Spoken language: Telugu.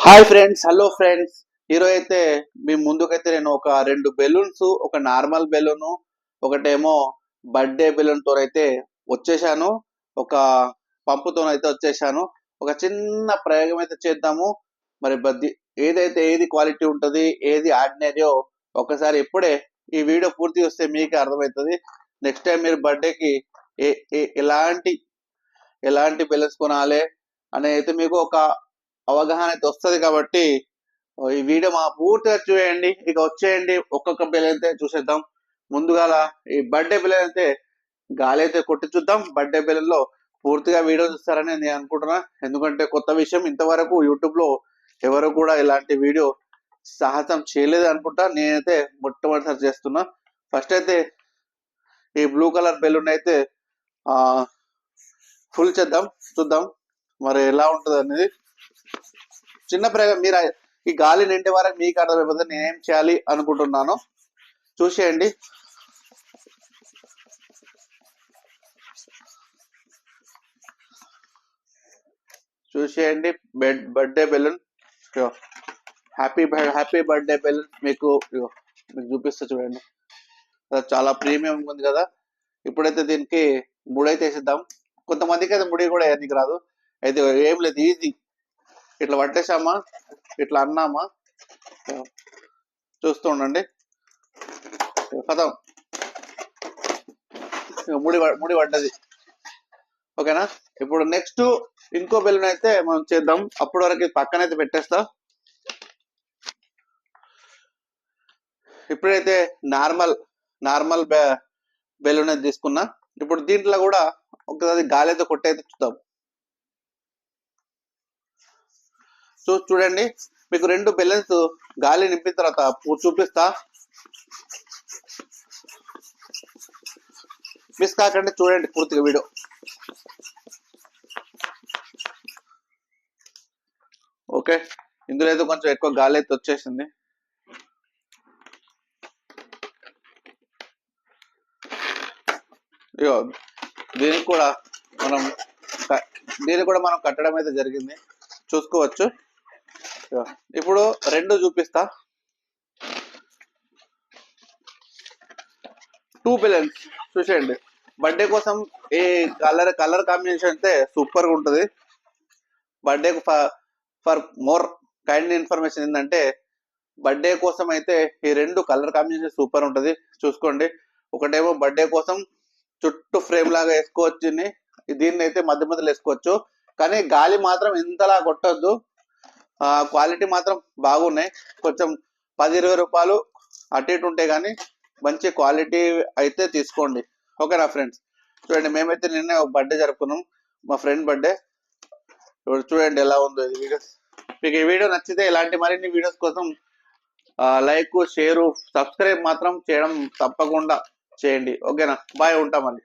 Hi friends hello friends. ఈరోజు అయితే మీ ముందుకైతే నేను ఒక రెండు బెలూన్స్ ఒక నార్మల్ బెలూన్ ఒకటేమో బర్త్డే బెలూన్తో అయితే వచ్చేసాను ఒక పంపుతో అయితే వచ్చేసాను ఒక చిన్న ప్రయోగం అయితే చేద్దాము. మరి బద్ది ఏదైతే ఏది క్వాలిటీ ఉంటుంది ఏది ఆర్డినరీయో ఒకసారి ఇప్పుడే ఈ వీడియో పూర్తి వస్తే మీకే అర్థమవుతుంది. నెక్స్ట్ టైం మీరు బర్త్డేకి ఏ ఏ- ఎలాంటి ఎలాంటి బెలూన్స్ కొనాలి అనేది అయితే మీకు ఒక అవగాహన అయితే వస్తుంది కాబట్టి ఈ వీడియో మా పూర్తిగా చూడండి ఇక వచ్చేయండి. ఒక్కొక్క పిల్ల అయితే చూసేద్దాం. ముందుగా ఈ బర్త్డే పిల్లలు అయితే గాలి అయితే కొట్టి చూద్దాం. బర్త్డే పిల్లల్లో పూర్తిగా వీడియో చూస్తారని నేను అనుకుంటున్నా. ఎందుకంటే కొత్త విషయం ఇంతవరకు యూట్యూబ్లో ఎవరు కూడా ఇలాంటి వీడియో సాహసం చేయలేదు అనుకుంటా. నేనైతే మొట్టమొదటిసారి చేస్తున్నా. ఫస్ట్ అయితే ఈ బ్లూ కలర్ బెలూన్ అయితే ఆ ఫుల్ చేద్దాం. చూద్దాం. మరి ఎలా ఉంటుంది అనేది చిన్న ప్రయోగం మీరు ఈ గాలి నిండే వరకు మీకు అర్థమైపోతే నేనేం చేయాలి అనుకుంటున్నాను. చూసేయండి. చూసేయండి. Bed birthday balloon. Happy happy birthday balloon మీకు మీకు చూపిస్తా చూడండి. చాలా ప్రీమియం ఉంది కదా. ఇప్పుడైతే దీనికి ముడి అయితే వేసిద్దాం కొంతమందికి అయితే ముడి కూడా వేయడానికి రాదు. అయితే ఏం లేదు ఈజీ. ఇట్లా పట్టేసామా ఇట్లా అన్నామా? చూస్తూ ఉండండి. కథం ముడి ప- ముడి పడ్డది. ఓకేనా? ఇప్పుడు నెక్స్ట్ ఇంకో బెలూన్ అయితే మనం చేద్దాం. అప్పటి వరకు ఇది పక్కనైతే పెట్టేస్తా. ఇప్పుడైతే నార్మల్ నార్మల్ బెలూన్ అయితే తీసుకున్నా. ఇప్పుడు దీంట్లో కూడా ఒకసారి గాలి అయితే కొట్టయితే చూద్దాం. చూ చూడండి. మీకు రెండు బెలూన్స్ గాలి నింపిన తర్వాత చూపిస్తా. మిస్ కాకండి చూడండి పూర్తిగా వీడియో. ఓకే. ఇందులో అయితే కొంచెం ఎక్కువ గాలి అయితే వచ్చేసింది. ఇగో దీనికి కూడా మనం దీనికి కూడా మనం కట్టడం అయితే జరిగింది. చూసుకోవచ్చు. ఇప్పుడు రెండు చూపిస్తా. టూ బెలూన్స్ చూసేయండి. బర్త్డే కోసం ఏ కలర్ కలర్ కాంబినేషన్ అయితే సూపర్గా ఉంటుంది. Birthday for more kind information ఏంటంటే బర్త్డే కోసం అయితే ఈ రెండు కలర్ కాంబినేషన్ సూపర్ ఉంటుంది. చూసుకోండి. ఒకటేమో బర్త్డే కోసం చుట్టూ ఫ్రేమ్ లాగా వేసుకోవచ్చు దీన్ని. అయితే మధ్య మధ్యలో వేసుకోవచ్చు. కానీ గాలి మాత్రం ఇంతలా కొట్టద్దు. క్వాలిటీ మాత్రం బాగున్నాయి. కొంచెం పది ఇరవై రూపాయలు అటు ఇటు ఉంటే కానీ మంచి క్వాలిటీ అయితే తీసుకోండి. ఓకేనా ఫ్రెండ్స్ చూడండి మేమైతే నిన్న బర్త్డే జరుపుకున్నాం. మా ఫ్రెండ్ బర్త్డే ఇప్పుడు చూడండి ఎలా ఉందో ఇది వీడియోస్ మీకు ఈ వీడియో నచ్చితే ఇలాంటి మరిన్ని వీడియోస్ కోసం లైక్ షేరు సబ్స్క్రైబ్ మాత్రం చేయడం తప్పకుండా చేయండి. ఓకేనా? బాయ్ ఉంటాం మళ్ళీ.